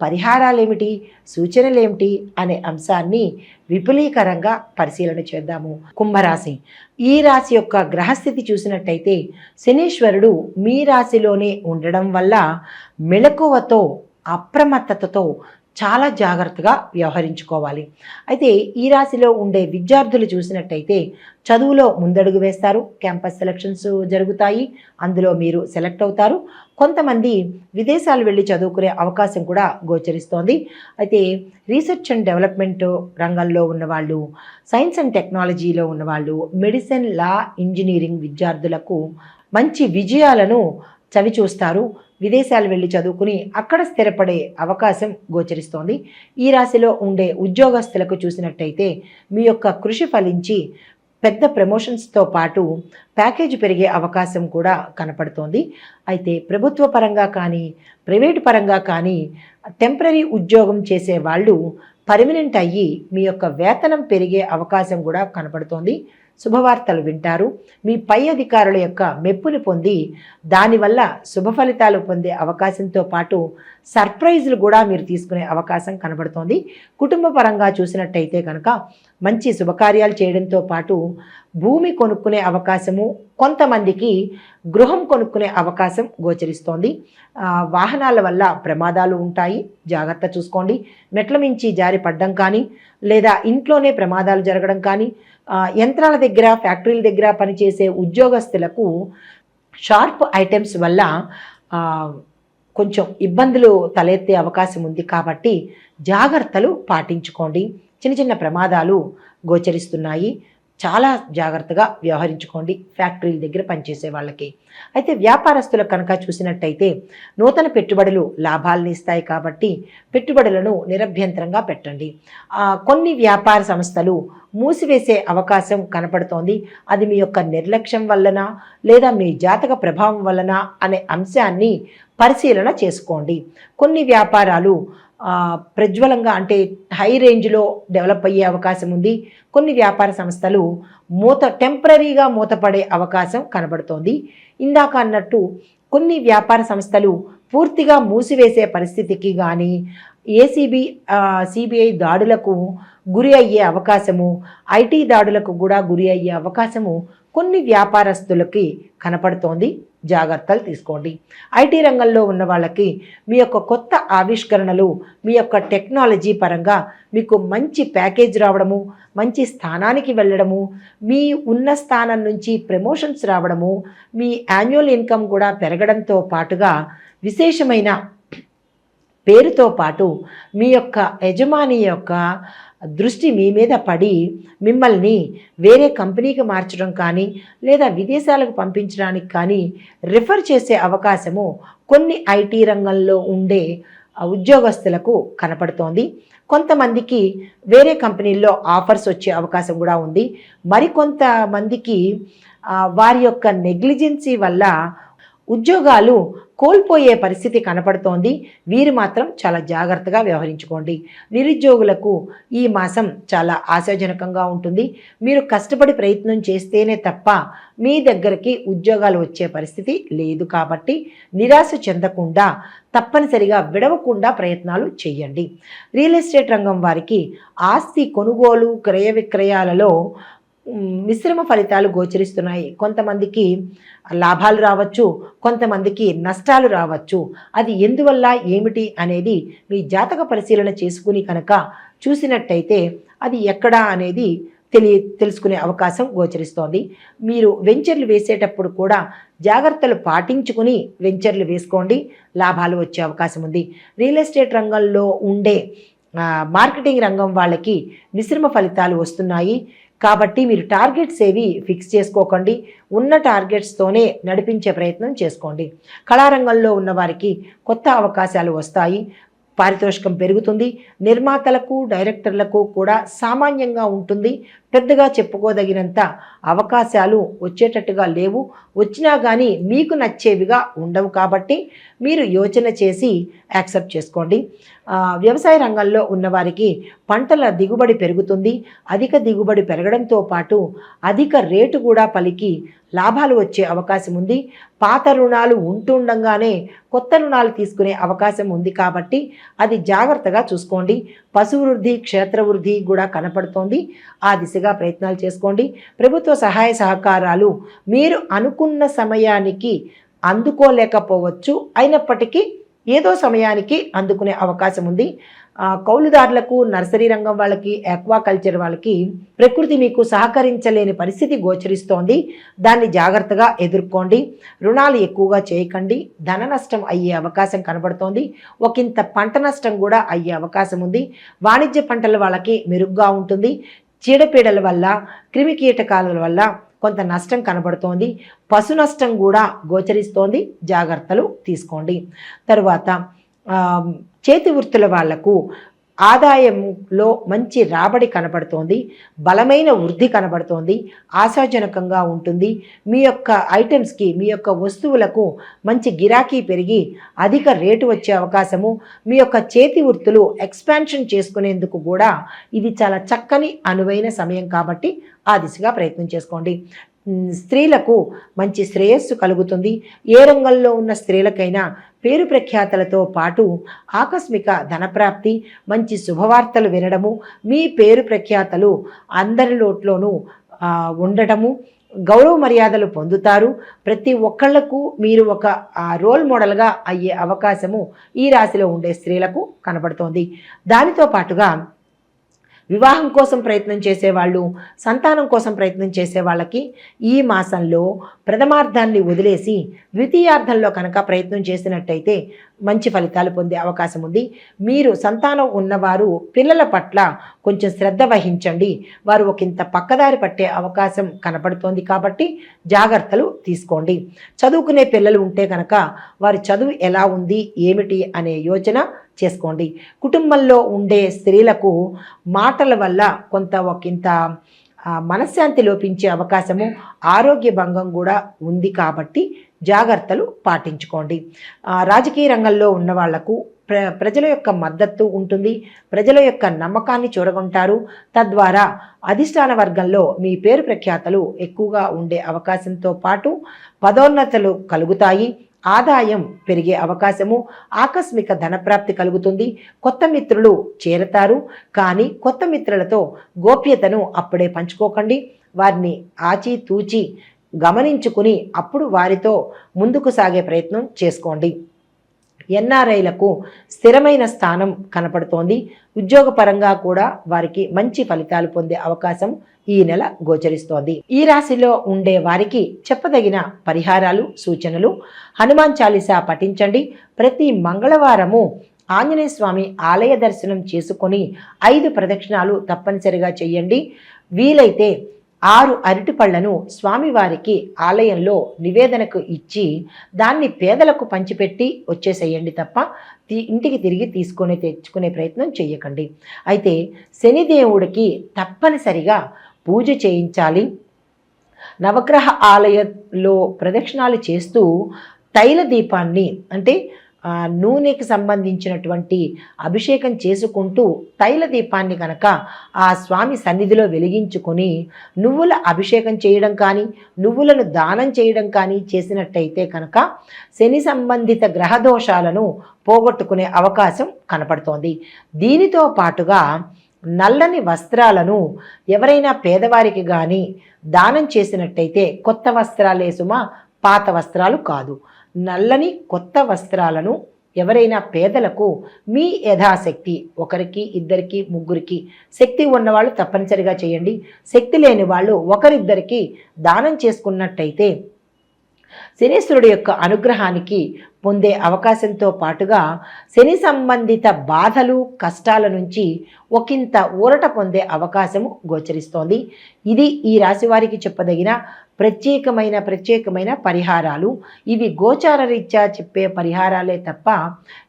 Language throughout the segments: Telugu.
పరిహారాలు ఏమిటి అనే అంశాన్ని విపులీకరంగా పరిశీలన చేద్దాము. కుంభరాశి. ఈ రాశి యొక్క గ్రహస్థితి చూసినట్టయితే శనీశ్వరుడు మీ రాశిలోనే ఉండడం వల్ల మెలకువతో అప్రమత్తతతో చాలా జాగ్రత్తగా వ్యవహరించుకోవాలి. అయితే ఈ రాశిలో ఉండే విద్యార్థులు చూసినట్టయితే చదువులో ముందడుగు వేస్తారు. క్యాంపస్ సెలక్షన్స్ జరుగుతాయి. అందులో మీరు సెలెక్ట్ అవుతారు. కొంతమంది విదేశాలు వెళ్ళి చదువుకునే అవకాశం కూడా గోచరిస్తోంది. అయితే రీసెర్చ్ అండ్ డెవలప్మెంట్ రంగంలో ఉన్నవాళ్ళు సైన్స్ అండ్ టెక్నాలజీలో ఉన్నవాళ్ళు మెడిసిన్ లా ఇంజనీరింగ్ విద్యార్థులకు మంచి విజయాలను చవి చూస్తారు. విదేశాలు వెళ్ళి చదువుకుని అక్కడ స్థిరపడే అవకాశం గోచరిస్తోంది. ఈ రాశిలో ఉండే ఉద్యోగస్తులకు చూసినట్టయితే మీ యొక్క కృషి ఫలించి పెద్ద ప్రమోషన్స్తో పాటు ప్యాకేజ్ పెరిగే అవకాశం కూడా కనపడుతోంది. అయితే ప్రభుత్వ పరంగా కానీ ప్రైవేటు పరంగా కానీ టెంపరీ ఉద్యోగం చేసే వాళ్ళు పర్మనెంట్ అయ్యి మీ యొక్క వేతనం పెరిగే అవకాశం కూడా కనపడుతోంది. శుభవార్తలు వింటారు. మీ పై అధికారుల యొక్క మెప్పుని పొంది దానివల్ల శుభ ఫలితాలు పొందే అవకాశంతో పాటు సర్ప్రైజులు కూడా మీరు తీసుకునే అవకాశం కనబడుతోంది. కుటుంబ పరంగా చూసినట్టయితే కనుక మంచి శుభకార్యాలు చేయడంతో పాటు భూమి కొనుక్కునే అవకాశము కొంతమందికి గృహం కొనుక్కునే అవకాశం గోచరిస్తోంది. వాహనాల వల్ల ప్రమాదాలు ఉంటాయి. జాగ్రత్త చూసుకోండి. మెట్ల మించి జారి పడ్డం కానీ లేదా ఇంట్లోనే ప్రమాదాలు జరగడం కానీ యంత్రాల దగ్గర ఫ్యాక్టరీల దగ్గర పనిచేసే ఉద్యోగస్తులకు షార్ప్ ఐటమ్స్ వల్ల కొంచెం ఇబ్బందులు తలెత్తే అవకాశం ఉంది కాబట్టి జాగ్రత్తలు పాటించుకోండి. చిన్న చిన్న ప్రమాదాలు గోచరిస్తున్నాయి. చాలా జాగ్రత్తగా వ్యవహరించుకోండి. ఫ్యాక్టరీల దగ్గర పనిచేసే వాళ్ళకి. అయితే వ్యాపారస్తులకు కనుక చూసినట్టయితే నూతన పెట్టుబడులు లాభాలను ఇస్తాయి కాబట్టి పెట్టుబడులను నిరభ్యంతరంగా పెట్టండి. కొన్ని వ్యాపార సంస్థలు మూసివేసే అవకాశం కనపడుతోంది. అది మీ యొక్క నిర్లక్ష్యం వలన లేదా మీ జాతక ప్రభావం వలన అనే అంశాన్ని పరిశీలన చేసుకోండి. కొన్ని వ్యాపారాలు ప్రజ్వలంగా అంటే హై రేంజ్లో డెవలప్ అయ్యే అవకాశం ఉంది. కొన్ని వ్యాపార సంస్థలు మూత టెంపరీగా మూతపడే అవకాశం కనబడుతోంది. ఇందాక అన్నట్టు కొన్ని వ్యాపార సంస్థలు పూర్తిగా మూసివేసే పరిస్థితికి కానీ ఏసీబీ సిబిఐ దాడులకు గురి అయ్యే అవకాశము ఐటీ దాడులకు కూడా గురి అయ్యే అవకాశము కొన్ని వ్యాపారస్తులకి కనపడుతోంది. జాగ్రత్తలు తీసుకోండి. ఐటీ రంగంలో ఉన్న వాళ్ళకి మీ యొక్క కొత్త ఆవిష్కరణలు మీ యొక్క టెక్నాలజీ పరంగా మీకు మంచి ప్యాకేజ్ రావడము మంచి స్థానానికి వెళ్ళడము మీ ఉన్న స్థానం నుంచి ప్రమోషన్స్ రావడము మీ యాన్యువల్ ఇన్కమ్ కూడా పెరగడంతో పాటుగా విశేషమైన పేరుతో పాటు మీ యొక్క యజమాని యొక్క దృష్టి మీ మీద పడి మిమ్మల్ని వేరే కంపెనీకి మార్చడం కానీ లేదా విదేశాలకు పంపించడానికి కానీ రిఫర్ చేసే అవకాశము కొన్ని ఐటీ రంగంలో ఉండే ఉద్యోగస్తులకు కనపడుతోంది. కొంతమందికి వేరే కంపెనీల్లో ఆఫర్స్ వచ్చే అవకాశం కూడా ఉంది. మరికొంతమందికి వారి యొక్క నెగ్లిజెన్సీ వల్ల ఉద్యోగాలు కోల్పోయే పరిస్థితి కనపడుతోంది. వీరు మాత్రం చాలా జాగ్రత్తగా వ్యవహరించుకోండి. నిరుద్యోగులకు ఈ మాసం చాలా ఆశాజనకంగా ఉంటుంది. మీరు కష్టపడి ప్రయత్నం చేస్తేనే తప్ప మీ దగ్గరికి ఉద్యోగాలు వచ్చే పరిస్థితి లేదు కాబట్టి నిరాశ చెందకుండా తప్పనిసరిగా విడవకుండా ప్రయత్నాలు చేయండి. రియల్ ఎస్టేట్ రంగం వారికి ఆస్తి కొనుగోలు క్రయ విక్రయాలలో మిశ్రమ ఫలితాలు గోచరిస్తున్నాయి. కొంతమందికి లాభాలు రావచ్చు కొంతమందికి నష్టాలు రావచ్చు. అది ఎందువల్ల ఏమిటి అనేది మీ జాతక పరిశీలన చేసుకుని కనుక చూసినట్టయితే అది ఎక్కడ అనేది తెలియ తెలుసుకునే అవకాశం గోచరిస్తోంది. మీరు వెంచర్లు వేసేటప్పుడు కూడా జాగ్రత్తలు పాటించుకుని వెంచర్లు వేసుకోండి. లాభాలు వచ్చే అవకాశం ఉంది. రియల్ ఎస్టేట్ రంగంలో ఉండే మార్కెటింగ్ రంగం వాళ్ళకి మిశ్రమ ఫలితాలు వస్తున్నాయి. కాబట్టి మీరు టార్గెట్స్ ఏవి ఫిక్స్ చేసుకోకండి. ఉన్న టార్గెట్స్తోనే నడిపించే ప్రయత్నం చేసుకోండి. కళారంగంలో ఉన్న వారికి కొత్త అవకాశాలు వస్తాయి. పారితోషికం పెరుగుతుంది. నిర్మాతలకు డైరెక్టర్లకు కూడా సామాన్యంగా ఉంటుంది. పెద్దగా చెప్పుకోదగినంత అవకాశాలు వచ్చేటట్టుగా లేవు. వచ్చినా కానీ మీకు నచ్చేవిగా ఉండవు కాబట్టి మీరు యోచన చేసి యాక్సెప్ట్ చేసుకోండి. వ్యవసాయ రంగంలో ఉన్నవారికి పంటల దిగుబడి పెరుగుతుంది. అధిక దిగుబడి పెరగడంతో పాటు అధిక రేటు కూడా పలికి లాభాలు వచ్చే అవకాశం ఉంది. పాత రుణాలు ఉంటుండగానే కొత్త రుణాలు తీసుకునే అవకాశం ఉంది కాబట్టి అది జాగ్రత్తగా చూసుకోండి. పశు వృద్ధి క్షేత్ర వృద్ధి కూడా కనపడుతోంది. ఆ దిశగా ప్రయత్నాలు చేసుకోండి. ప్రభుత్వ సహాయ సహకారాలు మీరు అనుకున్న సమయానికి అందుకోలేకపోవచ్చు. అయినప్పటికీ ఏదో సమయానికి అందుకునే అవకాశం ఉంది. కౌలుదారులకు నర్సరీ రంగం వాళ్ళకి ఆక్వాకల్చర్ వాళ్ళకి ప్రకృతి మీకు సహకరించలేని పరిస్థితి గోచరిస్తోంది. దాన్ని జాగ్రత్తగా ఎదుర్కోండి. రుణాలు ఎక్కువగా చేయకండి. ధన నష్టం అయ్యే అవకాశం కనబడుతోంది. ఒకంత పంట నష్టం కూడా అయ్యే అవకాశం ఉంది. వాణిజ్య పంటల వాళ్ళకి మెరుగ్గా ఉంటుంది. చీడపీడల వల్ల క్రిమి కీటకాల వల్ల కొంత నష్టం కనబడుతోంది. పశు నష్టం కూడా గోచరిస్తోంది. జాగ్రత్తలు తీసుకోండి. తరువాత చేతి వృత్తుల వాళ్ళకు ఆదాయంలో మంచి రాబడి కనబడుతోంది బలమైన వృద్ధి కనబడుతోంది ఆశాజనకంగా ఉంటుంది. మీ యొక్క ఐటమ్స్కి మీ యొక్క వస్తువులకు మంచి గిరాకీ పెరిగి అధిక రేటు వచ్చే అవకాశము. మీ యొక్క చేతి వృత్తులు ఎక్స్పాన్షన్ చేసుకునేందుకు కూడా ఇది చాలా చక్కని అనువైన సమయం కాబట్టి ఆ దిశగా ప్రయత్నం చేసుకోండి. స్త్రీలకు మంచి శ్రేయస్సు కలుగుతుంది. ఏ రంగంలో ఉన్న స్త్రీలకైనా పేరు ప్రఖ్యాతలతో పాటు ఆకస్మిక ధనప్రాప్తి మంచి శుభవార్తలు వినడము మీ పేరు ప్రఖ్యాతలు అందరిలోట్లోనూ ఉండటము గౌరవ మర్యాదలు పొందుతారు. ప్రతి ఒక్కళ్ళకు మీరు ఒక రోల్ మోడల్గా అయ్యే అవకాశము ఈ రాశిలో ఉండే స్త్రీలకు కనబడుతోంది. దానితో పాటుగా వివాహం కోసం ప్రయత్నం చేసేవాళ్ళు సంతానం కోసం ప్రయత్నం చేసే వాళ్ళకి ఈ మాసంలో ప్రథమార్థాన్ని వదిలేసి ద్వితీయార్థంలో కనుక ప్రయత్నం చేసినట్టయితే మంచి ఫలితాలు పొందే అవకాశం ఉంది. మీరు సంతానం ఉన్నవారు పిల్లల పట్ల కొంచెం శ్రద్ధ వహించండి. వారు ఒకంత పక్కదారి పట్టే అవకాశం కనపడుతోంది కాబట్టి జాగ్రత్తలు తీసుకోండి. చదువుకునే పిల్లలు ఉంటే కనుక వారి చదువు ఎలా ఉంది ఏమిటి అనే యోచన చేసుకోండి. కుటుంబంలో ఉండే స్త్రీలకు మాటల వల్ల కొంత ఒకంత మనశ్శాంతి లోపించే అవకాశము ఆరోగ్య భంగం కూడా ఉంది కాబట్టి జాగ్రత్తలు పాటించుకోండి. రాజకీయ రంగంలో ఉన్న వాళ్ళకు ప్ర ప్రజల యొక్క మద్దతు ఉంటుంది. ప్రజల యొక్క నమ్మకాన్ని చూడగొంటారు. తద్వారా అధిష్టాన వర్గంలో మీ పేరు ప్రఖ్యాతలు ఎక్కువగా ఉండే అవకాశంతో పాటు పదోన్నతలు కలుగుతాయి. ఆదాయం పెరిగే అవకాశము ఆకస్మిక ధనప్రాప్తి కలుగుతుంది. కొత్త మిత్రులు చేరతారు. కానీ కొత్త మిత్రులతో గోప్యతను అప్పుడే పంచుకోకండి. వారిని ఆచితూచి గమనించుకుని అప్పుడు వారితో ముందుకు సాగే ప్రయత్నం చేసుకోండి. ఎన్ఆర్ఐలకు స్థిరమైన స్థానం కనపడుతోంది. ఉద్యోగపరంగా కూడా వారికి మంచి ఫలితాలు పొందే అవకాశం ఈ నెల గోచరిస్తోంది. ఈ రాశిలో ఉండే వారికి చెప్పదగిన పరిహారాలు సూచనలు హనుమాన్ చాలీసా పఠించండి. ప్రతి మంగళవారము ఆంజనేయ స్వామి ఆలయ దర్శనం చేసుకొని ఐదు ప్రదక్షిణాలు తప్పనిసరిగా చేయండి. వీలైతే ఆరు అరటిపళ్ళను స్వామివారికి ఆలయంలో నివేదనకు ఇచ్చి దాన్ని పేదలకు పంచిపెట్టి వచ్చేసేయండి తప్ప తి- ఇంటికి తిరిగి తీసుకొని తెచ్చుకునే ప్రయత్నం చేయకండి అయితే శనిదేవుడికి తప్పనిసరిగా పూజ చేయించాలి. నవగ్రహ ఆలయంలో ప్రదక్షిణాలు చేస్తూ తైల దీపాన్ని అంటే నూనెకి సంబంధించినటువంటి అభిషేకం చేసుకుంటూ తైల దీపాన్ని కనుక ఆ స్వామి సన్నిధిలో వెలిగించుకొని నువ్వుల అభిషేకం చేయడం కానీ నువ్వులను దానం చేయడం కానీ చేసినట్టయితే కనుక శని సంబంధిత గ్రహ దోషాలను పోగొట్టుకునే అవకాశం కనపడుతోంది. దీనితో పాటుగా నల్లని వస్త్రాలను ఎవరైనా పేదవారికి కానీ దానం చేసినట్టయితే కొత్త వస్త్రాలే సుమా పాత వస్త్రాలు కాదు. నల్లని కొత్త వస్త్రాలను ఎవరైనా పేదలకు మీ యథాశక్తి ఒకరికి ఇద్దరికి ముగ్గురికి శక్తి ఉన్నవాళ్ళు తప్పనిసరిగా చేయండి. శక్తి లేని వాళ్ళు ఒకరిద్దరికి దానం చేసుకున్నట్టయితే శనీశ్వరుడు యొక్క అనుగ్రహానికి పొందే అవకాశంతో పాటుగా శని సంబంధిత బాధలు కష్టాల నుంచి ఒకంత ఊరట పొందే అవకాశము గోచరిస్తోంది. ఇది ఈ రాశి వారికి చెప్పదగిన ప్రత్యేకమైన ప్రత్యేకమైన పరిహారాలు. ఇవి గోచార రీత్యా చెప్పే పరిహారాలే తప్ప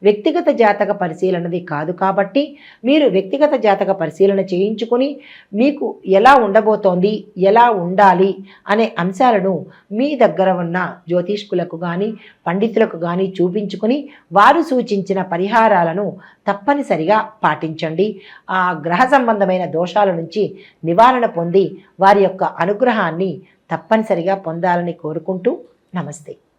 వ్యక్తిగత జాతక పరిశీలనది కాదు కాబట్టి మీరు వ్యక్తిగత జాతక పరిశీలన చేయించుకొని మీకు ఎలా ఉండబోతోంది ఎలా ఉండాలి అనే అంశాలను మీ దగ్గర ఉన్న జ్యోతిష్కులకు కానీ పండితులకు కానీ చూపించుకుని వారు సూచించిన పరిహారాలను తప్పనిసరిగా పాటించండి. ఆ గ్రహ సంబంధమైన దోషాల నుంచి నివారణ పొంది వారి యొక్క అనుగ్రహాన్ని తప్పనిసరిగా పొందాలని కోరుకుంటూ నమస్తే.